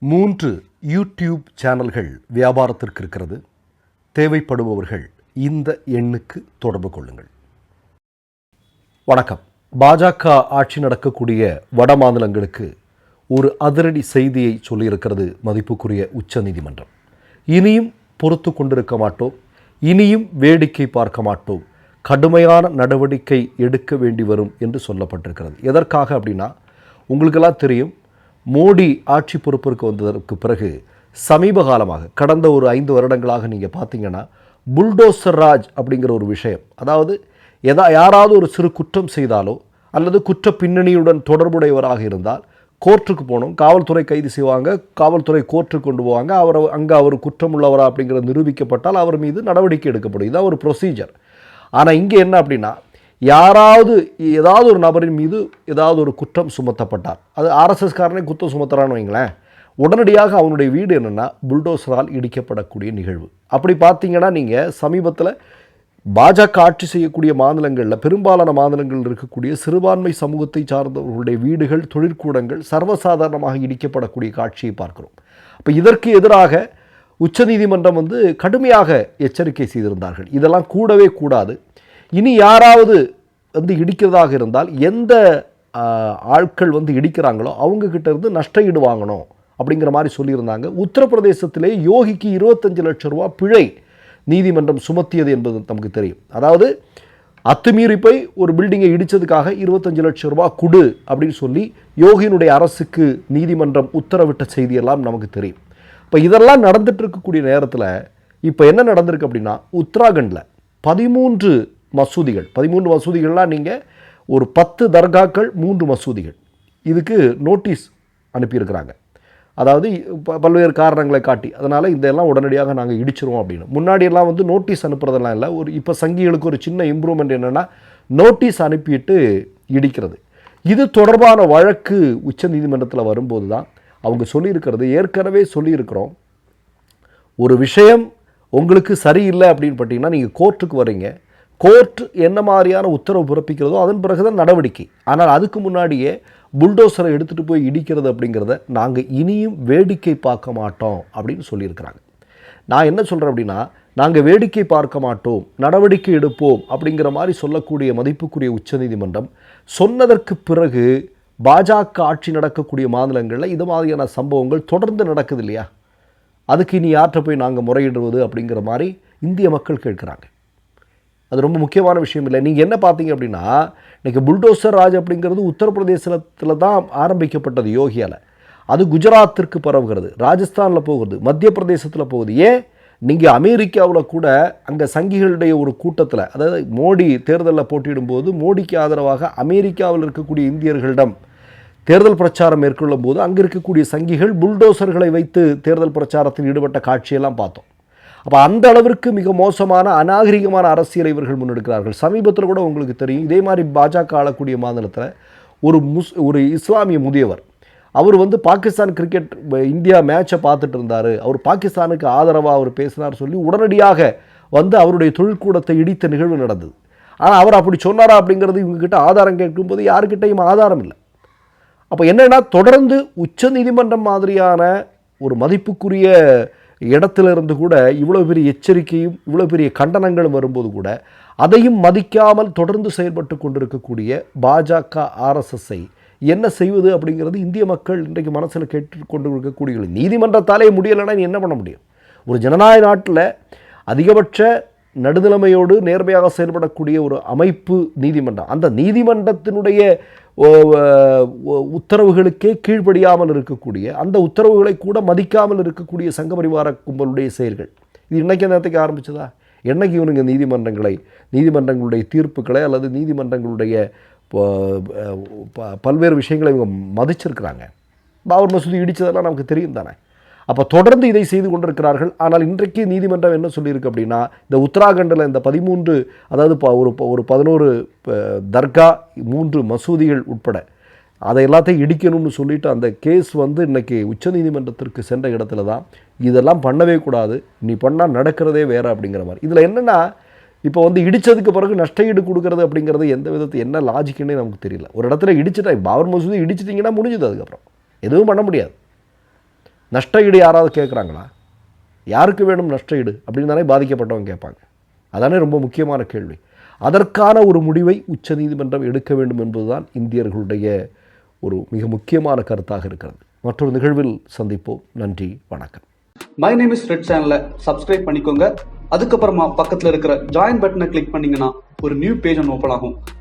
மூன்று யூடியூப் சேனல்கள் வியாபாரத்திற்கு இருக்கிறது. தேவைப்படுபவர்கள் இந்த எண்ணுக்கு தொடர்பு கொள்ளுங்கள். வணக்கம். பாஜக ஆட்சி நடக்கக்கூடிய வட மாநிலங்களுக்கு ஒரு அதிரடி செய்தியை சொல்லியிருக்கிறது மதிப்புக்குரிய உச்சநீதிமன்றம் இனியும் பொறுத்து கொண்டிருக்க மாட்டோம். இனியும் வேடிக்கை பார்க்க மாட்டோம். கடுமையான நடவடிக்கை எடுக்க வேண்டி வரும் என்று சொல்லப்பட்டிருக்கிறது. எதற்காக அப்படின்னா உங்களுக்கெல்லாம் தெரியும் மோடி ஆட்சி பொறுப்பிற்கு வந்ததற்கு பிறகு சமீப காலமாக கடந்த ஒரு ஐந்து வருடங்களாக நீங்கள் பார்த்தீங்கன்னா புல்டோசர் ராஜ் அப்படிங்கிற ஒரு விஷயம் அதாவது எதா யாராவது ஒரு சிறு குற்றம் செய்தாலோ அல்லது குற்ற பின்னணியுடன் தொடர்புடையவராக இருந்தால் கோர்ட்டுக்கு போகணும். காவல்துறை கைது செய்வாங்க காவல்துறை கோர்ட்டுக்கு கொண்டு போவாங்க. அவர் அங்கே அவர் குற்றம் உள்ளவரா அப்படிங்கிறது நிரூபிக்கப்பட்டால் அவர் மீது நடவடிக்கை எடுக்கப்படும். இதுதான் ஒரு ப்ரொசீஜர் ஆனால் இங்கே என்ன அப்படின்னா யாராவது ஏதாவது ஒரு நபரின் மீது ஏதாவது ஒரு குற்றம் சுமத்தப்பட்டார். அது ஆர்எஸ்எஸ்காரனே குற்றம் சுமத்துறான்னு வைங்களேன். உடனடியாக அவனுடைய வீடு என்னென்னா புல்டோசரால் இடிக்கப்படக்கூடிய நிகழ்வு. அப்படி பார்த்தீங்கன்னா நீங்கள் சமீபத்தில் பாஜக ஆட்சி செய்யக்கூடிய மாநிலங்களில் பெரும்பாலான மாநிலங்களில் இருக்கக்கூடிய சிறுபான்மை சமூகத்தை சார்ந்தவர்களுடைய வீடுகள் தொழிற்கூடங்கள் சர்வசாதாரணமாக இடிக்கப்படக்கூடிய காட்சியை பார்க்கிறோம். அப்போ இதற்கு எதிராக உச்சநீதிமன்றம் வந்து கடுமையாக எச்சரிக்கை செய்திருந்தார்கள். இதெல்லாம் கூடவே கூடாது. இனி யாராவது வந்து இடிக்கிறதாக இருந்தால் எந்த ஆட்கள் வந்து இடிக்கிறாங்களோ அவங்கக்கிட்ட இருந்து நஷ்ட ஈடு வாங்கணும் அப்படிங்கிற மாதிரி சொல்லியிருந்தாங்க. உத்தரப்பிரதேசத்திலே யோகிக்கு இருபத்தஞ்சு லட்சம் ரூபா பிழை நீதிமன்றம் சுமத்தியது என்பது நமக்கு தெரியும். அதாவது அத்துமீறி போய் ஒரு பில்டிங்கை இடித்ததுக்காக இருபத்தஞ்சு லட்சம் ரூபா கொடு அப்படின்னு சொல்லி யோகியினுடைய அரசுக்கு நீதிமன்றம் உத்தரவிட்ட செய்தியெல்லாம் நமக்கு தெரியும். இப்போ இதெல்லாம் நடந்துட்டு இருக்கக்கூடிய நேரத்தில் இப்போ என்ன நடந்திருக்கு அப்படின்னா உத்தராகண்டில் பதிமூன்று மசூதிகள். பதிமூன்று மசூதிகள்லாம் நீங்கள் ஒரு பத்து தர்காக்கள் மூன்று மசூதிகள். இதுக்கு நோட்டீஸ் அனுப்பியிருக்கிறாங்க. அதாவது ப- பல்வேறு காரணங்களை காட்டி. அதனால் இதெல்லாம் உடனடியாக நாங்கள் இடிச்சிருவோம் அப்படின்னு. முன்னாடியெல்லாம் வந்து நோட்டீஸ் அனுப்புறதெல்லாம் இல்லை. ஒரு இப்போ சங்கிகளுக்கு ஒரு சின்ன இம்ப்ரூவ்மெண்ட் என்னென்னா நோட்டீஸ் அனுப்பிட்டு இடிக்கிறது. இது தொடர்பான வழக்கு உச்சநீதிமன்றத்தில் வரும்போது தான் அவங்க சொல்லியிருக்கிறது. ஏற்கனவே சொல்லியிருக்கிறோம். ஒரு விஷயம் உங்களுக்கு சரியில்லை அப்படின்னு பார்த்தீங்கன்னா நீங்கள் கோர்ட்டுக்கு வரீங்க கோர்ட் என்ன மாதிரியான உத்தரவு பிறப்பிக்கிறதோ அதன் பிறகு தான் நடவடிக்கை. ஆனால் அதுக்கு முன்னாடியே புல்டோசரை எடுத்துகிட்டு போய் இடிக்கிறது அப்படிங்கிறத நாங்கள் இனியும் வேடிக்கை பார்க்க மாட்டோம் அப்படின்னு சொல்லியிருக்கிறாங்க. நான் என்ன சொல்கிறேன் அப்படின்னா நாங்கள் வேடிக்கை பார்க்க மாட்டோம் நடவடிக்கை எடுப்போம் அப்படிங்கிற மாதிரி சொல்லக்கூடிய மதிப்புக்குரிய உச்சநீதிமன்றம் சொன்னதற்கு பிறகு பாஜக ஆட்சி நடக்கக்கூடிய மாநிலங்களில் இது மாதிரியான சம்பவங்கள் தொடர்ந்து நடக்குது இல்லையா? அதுக்கு இனி யார்கிட்ட போய் நாங்கள் முறையிடுவது அப்படிங்கிற மாதிரி இந்திய மக்கள் கேட்குறாங்க. அது ரொம்ப முக்கியமான விஷயம் இல்லை. நீங்கள் என்ன பார்த்தீங்க அப்படின்னா இன்றைக்கி புல்டோசர் ராஜ் அப்படிங்கிறது உத்தரப்பிரதேசத்தில் தான் ஆரம்பிக்கப்பட்டது யோகியால். அது குஜராத்திற்கு பரவுகிறது ராஜஸ்தானில் போகிறது மத்திய பிரதேசத்தில் போகுது. ஏன்? நீங்கள் அமெரிக்காவில் கூட அங்கே சங்கிகளுடைய ஒரு கூட்டத்தில் அதாவது மோடி தேர்தலில் போட்டியிடும்போது மோடிக்கு ஆதரவாக அமெரிக்காவில் இருக்கக்கூடிய இந்தியர்களிடம் தேர்தல் பிரச்சாரம் மேற்கொள்ளும் போது அங்கே இருக்கக்கூடிய சங்கிகள் புல்டோசர்களை வைத்து தேர்தல் பிரச்சாரத்தில் ஈடுபட்ட காட்சியெல்லாம் பார்த்தோம். அப்போ அந்த அளவிற்கு மிக மோசமான அநாகரிகமான அரசியலை இவர்கள் முன்னெடுக்கிறார்கள். சமீபத்தில் கூட உங்களுக்கு தெரியும் இதே மாதிரி பாஜக ஆளக்கூடிய மாநிலத்தில் ஒரு முஸ் ஒரு இஸ்லாமிய முதியவர் அவர் வந்து பாகிஸ்தான் கிரிக்கெட் இந்தியா மேட்சை பார்த்துட்டு இருந்தார். அவர் பாகிஸ்தானுக்கு ஆதரவாக அவர் பேசினார் சொல்லி உடனடியாக வந்து அவருடைய தொழிற்கூடத்தை இடித்த நிகழ்வு நடந்தது. ஆனால் அவர் அப்படி சொன்னாரா அப்படிங்கிறது இவங்ககிட்ட ஆதாரம் கேட்கும்போது யாருக்கிட்டையும் ஆதாரம் இல்லை. அப்போ என்னன்னா தொடர்ந்து உச்சநீதிமன்றம் மாதிரியான ஒரு மதிப்புக்குரிய இடத்திலிருந்து கூட இவ்வளோ பெரிய எச்சரிக்கையும் இவ்வளோ பெரிய கண்டனங்களும் வரும்போது கூட அதையும் மதிக்காமல் தொடர்ந்து செயல்பட்டு கொண்டிருக்கக்கூடிய பாஜக ஆர்எஸ்எஸ்ஐ என்ன செய்வது அப்படிங்கிறது இந்திய மக்கள் இன்றைக்கு மனசில் கேட்டு கொண்டு இருக்கக்கூடிய நீதிமன்றத்தாலே முடியலைன்னா நீ என்ன பண்ண முடியும்? ஒரு ஜனநாயக நாட்டில் அதிகபட்ச நடுநிலைமையோடு நேர்மையாக செயல்படக்கூடிய ஒரு அமைப்பு நீதிமன்றம். அந்த நீதிமன்றத்தினுடைய உத்தரவுகளுக்கே கீழ்ப்படியாமல் இருக்கக்கூடிய அந்த உத்தரவுகளை கூட மதிக்காமல் இருக்கக்கூடிய சங்க பரிவார கும்பலுடைய செயல்கள். இது இன்னைக்கு நேரத்துக்கு ஆரம்பிச்சதா? என்னைக்கு இவனுங்க நீதிமன்றங்களை நீதிமன்றங்களுடைய தீர்ப்புகளை அல்லது நீதிமன்றங்களுடைய ப- பல்வேறு விஷயங்களை இவங்க மதிச்சிருக்கிறாங்க. பாபர் மசூதி இடித்ததெல்லாம் நமக்கு தெரியும் தானே? அப்போ தொடர்ந்து இதை செய்து கொண்டிருக்கிறார்கள். ஆனால் இன்றைக்கு நீதிமன்றம் என்ன சொல்லியிருக்கு அப்படின்னா இந்த உத்தராகண்டில் இந்த பதிமூன்று அதாவது ப- ஒரு ப- ஒரு பதினோரு ப- தர்கா மூன்று மசூதிகள் உட்பட அதை எல்லாத்தையும் இடிக்கணும்னு சொல்லிட்டு அந்த கேஸ் வந்து இன்றைக்கி உச்சநீதிமன்றத்திற்கு சென்ற இடத்துல தான் இதெல்லாம் பண்ணவே கூடாது. நீ பண்ணால் நடக்கிறதே வேறு அப்படிங்கிற மாதிரி. இதில் என்னென்னா இப்போ வந்து இடித்ததுக்கு பிறகு நஷ்ட ஈடு கொடுக்கறது அப்படிங்கிறது எந்த விதத்து என்ன லாஜிக்குன்னே நமக்கு தெரியல. ஒரு இடத்துல இடிச்சிட்டா பாபர் மசூதி இடிச்சிட்டிங்கன்னா முடிஞ்சது அதுக்கப்புறம். எதுவும் பண்ண முடியாது. நஷ்ட ஈடு யாராவது கேட்குறாங்களா? யாருக்கு வேணும் நஷ்ட ஈடு அப்படின்னு தானே பாதிக்கப்பட்டவங்க கேட்பாங்க. அதானே ரொம்ப முக்கியமான கேள்வி. அதற்கான ஒரு முடிவை உச்சநீதிமன்றம் எடுக்க வேண்டும் என்பதுதான் இந்தியர்களுடைய ஒரு மிக முக்கியமான கருத்தாக இருக்கிறது. மற்றொரு நிகழ்வில் சந்திப்போம். நன்றி வணக்கம். மை நேம் இஸ் ரெட் சேனலை சப்ஸ்கிரைப் பண்ணிக்கோங்க. அதுக்கப்புறமா பக்கத்தில் இருக்கிற ஜாயின் பட்டனை கிளிக் பண்ணிங்கன்னா ஒரு நியூ பேஜ் ஒன்று ஓப்பன் ஆகும்.